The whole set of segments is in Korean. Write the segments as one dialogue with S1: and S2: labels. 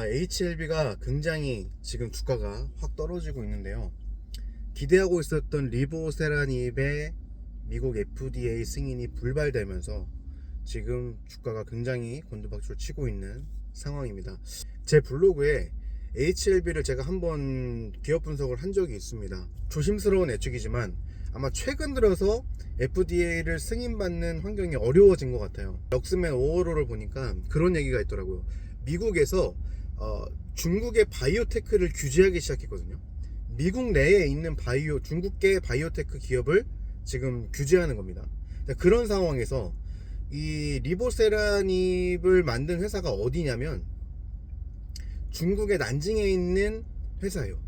S1: 자, HLB가 굉장히 지금 주가가 확 떨어지고 있는데요. 기대하고 있었던 리보세라닙의 미국 FDA 승인이 불발되면서 지금 주가가 굉장히 곤두박질 치고 있는 상황입니다. 제 블로그에 HLB를 제가 한번 기업 분석을 한 적이 있습니다. 조심스러운 예측이지만 아마 최근 들어서 FDA를 승인받는 환경이 어려워진 것 같아요. 럭스맨 5월호를 보니까 그런 얘기가 있더라고요. 미국에서 어, 중국의 바이오테크를 규제하기 시작했거든요. 미국 내에 있는 바이오 중국계 바이오테크 기업을 지금 규제하는 겁니다. 자, 그런 상황에서 이 리보세라닙을 만든 회사가 어디냐면 중국의 난징에 있는 회사예요.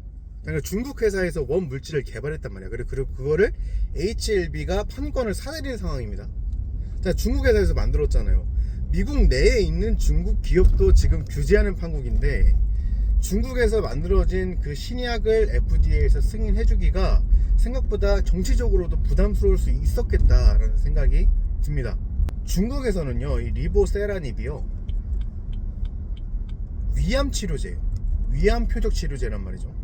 S1: 그러니까 중국 회사에서 원 물질을 개발했단 말이야. 그리고 그거를 HLB가 판권을 사들인 상황입니다. 자, 중국 회사에서 만들었잖아요. 미국 내에 있는 중국 기업도 지금 규제하는 판국인데 중국에서 만들어진 그 신약을 FDA에서 승인해주기가 생각보다 정치적으로도 부담스러울 수 있었겠다라는 생각이 듭니다. 중국에서는요, 이 리보세라닙이요, 위암 치료제예요. 위암 표적 치료제란 말이죠.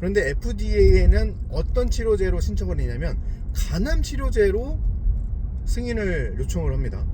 S1: 그런데 FDA에는 어떤 치료제로 신청을 했냐면 간암 치료제로 승인을 요청을 합니다.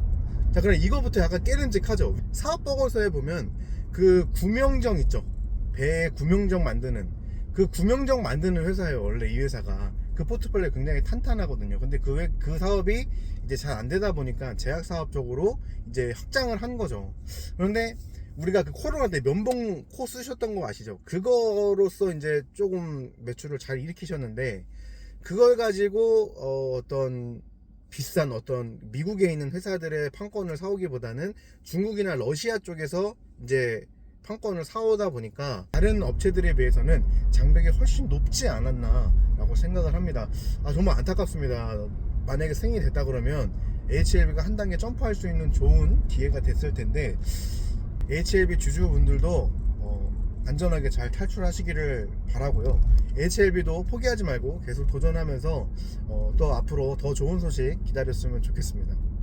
S1: 자, 그럼 이거부터 약간 깨름직하죠. 사업 보고서에 보면 그 구명정 있죠. 배 구명정 만드는 그 구명정 만드는 회사예요. 원래 이 회사가 그 포트폴리오 굉장히 탄탄하거든요. 근데 그, 회- 그 사업이 이제 잘 안 되다 보니까 제약 사업 쪽으로 이제 확장을 한 거죠. 그런데 우리가 그 코로나 때 면봉 코 쓰셨던 거 아시죠? 그거로서 이제 조금 매출을 잘 일으키셨는데 그걸 가지고 어, 어떤 비싼 어떤 미국에 있는 회사들의 판권을 사오기보다는 중국이나 러시아 쪽에서 이제 판권을 사오다 보니까 다른 업체들에 비해서는 장벽이 훨씬 높지 않았나라고 생각을 합니다. 아 정말 안타깝습니다. 만약에 승인이 됐다 그러면 HLB가 한 단계 점프할 수 있는 좋은 기회가 됐을 텐데 HLB 주주분들도 어, 안전하게 잘 탈출하시기를 바라고요. HLB도 포기하지 말고 계속 도전하면서 어, 또 앞으로 더 좋은 소식 기다렸으면 좋겠습니다.